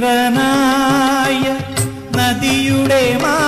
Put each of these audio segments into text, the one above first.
ഈറനായ നദിയുടെ മാറിൽ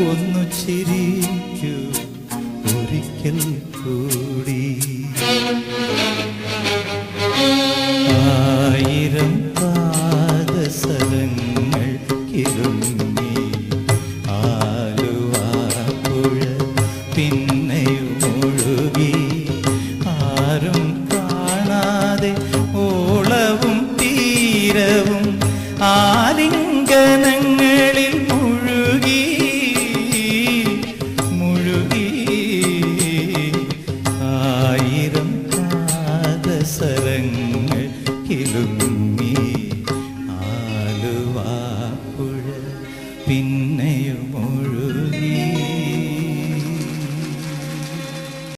ഒന്നു ചിരിക്കൂ ഒരിക്കൽ കൂടി. ആയിരം പാദസരങ്ങൾ കിരുങ്ങി ആലുവാ പുഴ പിന്നെയും ഒഴുകി. ആരും കാണാതെ ഓളവും തീരവും ആ നീ ആലുവാ പുഴ പിന്നെയും ഒഴുകി